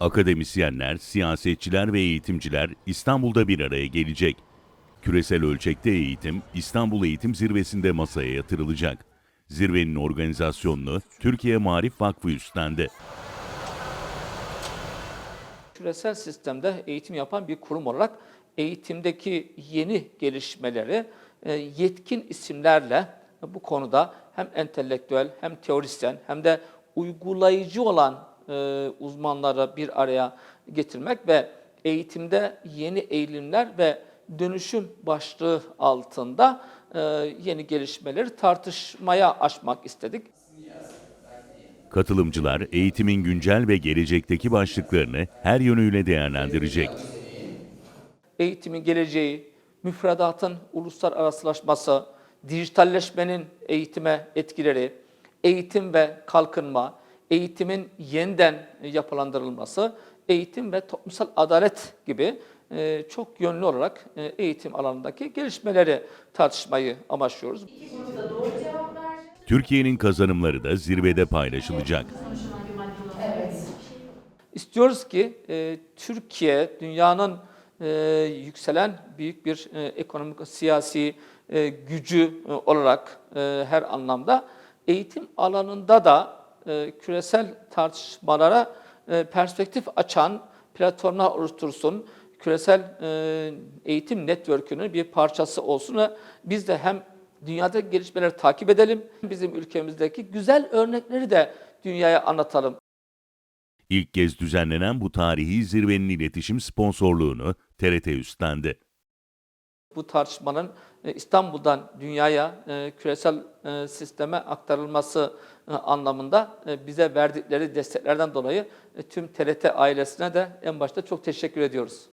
Akademisyenler, siyasetçiler ve eğitimciler İstanbul'da bir araya gelecek. Küresel ölçekte eğitim, İstanbul Eğitim Zirvesi'nde masaya yatırılacak. Zirvenin organizasyonunu Türkiye Marif Vakfı üstlendi. küresel sistemde eğitim yapan bir kurum olarak eğitimdeki yeni gelişmeleri e, yetkin isimlerle bu konuda hem entelektüel hem teorisyen hem de uygulayıcı olan e, uzmanları bir araya getirmek ve eğitimde yeni eğilimler ve dönüşüm başlığı altında e, yeni gelişmeleri tartışmaya açmak istedik. Katılımcılar eğitimin güncel ve gelecekteki başlıklarını her yönüyle değerlendirecek. eğitimin geleceği, müfredatın uluslararasılaşması, dijitalleşmenin eğitime etkileri, eğitim ve kalkınma, eğitimin yeniden yapılandırılması, eğitim ve toplumsal adalet gibi e, çok yönlü olarak e, eğitim alanındaki gelişmeleri tartışmayı amaçlıyoruz. Türkiye'nin kazanımları da zirvede paylaşılacak. İstiyoruz ki e, Türkiye dünyanın e, yükselen büyük bir e, ekonomik siyasi e, gücü e, olarak e, her anlamda eğitim alanında da e, küresel tartışmalara e, perspektif açan platformlar oluştursun. Küresel e, eğitim network'ünün bir parçası olsun ve biz de hem dünyada gelişmeleri takip edelim, bizim ülkemizdeki güzel örnekleri de dünyaya anlatalım. İlk kez düzenlenen bu tarihi zirvenin iletişim sponsorluğunu TRT üstlendi. Bu tartışmanın e, İstanbul'dan dünyaya e, küresel e, sisteme aktarılması anlamında bize verdikleri desteklerden dolayı tüm TRT ailesine de en başta çok teşekkür ediyoruz.